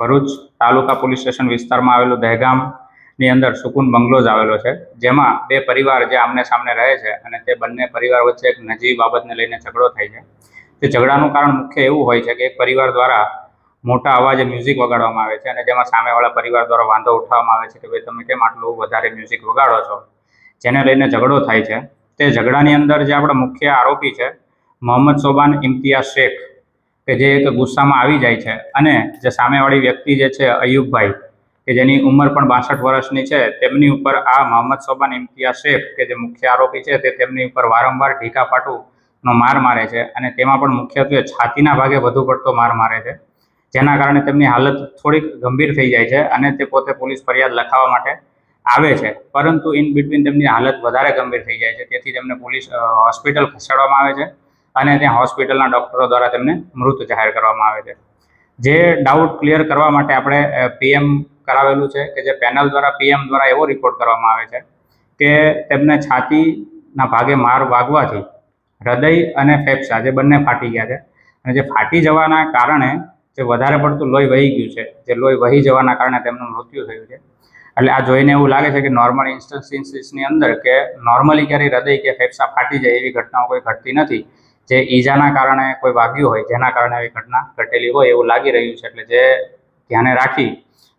ભરૂચ તાલુકા police station વિસ્તારમાં આવેલું દહેગામની અંદર સુકુન બંગલોઝ આવેલો છે. જેમાં બે પરિવાર જે આમને સામને રહે છે અને તે બંને પરિવાર વચ્ચે એક નજીવી બાબતને લઈને ઝઘડો થાય છે. તે ઝઘડાનું કારણ મુખ્ય એવું હોય છે કે એક પરિવાર દ્વારા મોટા અવાજે મ્યુઝિક વગાડવામાં આવે છે અને જેમાં સામેવાળા પરિવાર દ્વારા વાંધો ઉઠાવવામાં આવે છે કે ભાઈ તમે કેમ આટલું વધારે મ્યુઝિક વગાડો છો? જેને લઈને ઝઘડો થાય છે. તે ઝઘડાની અંદર જે આપણા મુખ્ય આરોપી છે, મોહમ્મદ સોબાન ઇમ્તિયાઝ શેખ કે જે એક ગુસ્સામાં આવી જાય છે અને જે સામેવાળી વ્યક્તિ જે છે અયુબભાઈ, કે જેની ઉંમર પણ બાસઠ વર્ષની છે, તેમની ઉપર આ મોહમ્મદ સોબાન ઇમ્તિયાઝ શેખ, કે જે મુખ્ય આરોપી છે, તે તેમની ઉપર વારંવાર ઢીકાપાટુનો માર મારે છે અને તેમાં પણ મુખ્યત્વે છાતીના ભાગે વધુ પડતો માર મારે છે. જેના કારણે તેમની હાલત થોડીક ગંભીર થઈ જાય છે અને તે પોતે પોલીસ ફરિયાદ લખાવવા માટે આવે છે. પરંતુ ઇન બિટવીન તેમની હાલત વધારે ગંભીર થઈ જાય છે. તેથી તેમને પોલીસ હોસ્પિટલ ખસેડવામાં આવે છે. અને ત્યાં હોસ્પિટલના ડૉક્ટરો દ્વારા તેમને મૃત જાહેર કરવામાં આવે છે. જે ડાઉટ ક્લિયર કરવા માટે આપણે પીએમ કરાવેલું છે કે જે પેનલ દ્વારા પીએમ દ્વારા એવો રિપોર્ટ કરવામાં આવે છે કે તેમને છાતીના ભાગે માર વાગવાથી હૃદય અને ફેફસા જે બંને ફાટી ગયા છે અને જે ફાટી જવાના કારણે જે વધારે પડતું લોહી વહી ગયું છે, જે લોહી વહી જવાના કારણે તેમનું મૃત્યુ થયું છે. એટલે આ જોઈને એવું લાગે છે કે નોર્મલ ઇન્સ્ટન્સિસની અંદર કે નોર્મલી ક્યારેય હૃદય કે ફેફસા ફાટી જાય એવી ઘટનાઓ કોઈ ઘટતી નથી. જે ઈજાના કારણે કોઈ વાગ્યું હોય જેના કારણે આવી ઘટના ઘટેલી હોય એવું લાગી રહ્યું છે એટલે જે ધ્યાને રાખી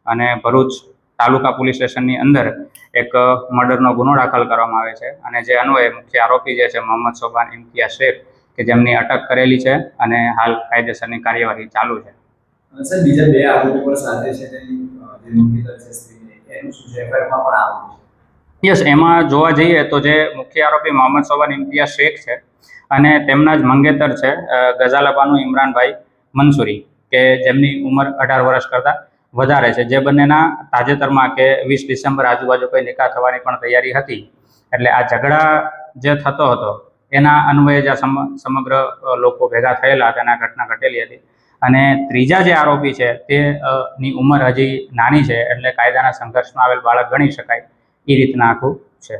અને ભરૂચ તાલુકા પોલીસ સ્ટેશનની અંદર એક મર્ડરનો ગુનો દાખલ કરવામાં આવે છે. અને જે અન્વયે મુખ્ય આરોપી જે છે મોહમ્મદ સોબાન ઇમ્તિયા શેખ કે જેમની અટક કરેલી છે અને હાલ કાયદેસરની કાર્યવાહી ચાલુ છે. સર બીજા બે આરોપી પણ સાથે છે તેની અ, જે નોંધી છે સ્ત્રીની એનું શું છે? પણ આવું યસ એમાં જોવા જઈએ તો જે મુખ્ય આરોપી મોહમ્મદ સોબાન ઇમ્તિયા શેખ છે અને તેમના જ મંગેતર છે ગઝાલાબાનુ ઇમરાનભાઈ મંસૂરી, કે જેમની ઉંમર અઢાર વર્ષ કરતાં વધારે છે. જે બંનેના તાજેતરમાં કે વીસ ડિસેમ્બર આજુબાજુ કોઈ નિકાહ થવાની પણ તૈયારી હતી. એટલે આ ઝઘડા જે થતો હતો, એના અન્વયે જે સમગ્ર લોકો ભેગા થયેલા હતા ઘટના ઘટેલી હતી. અને ત્રીજા જે આરોપી છે, તે ની ઉંમર હજી નાની છે, એટલે કાયદાના સંઘર્ષમાં આવેલ બાળક ગણી શકાય એ રીતના આખું છે.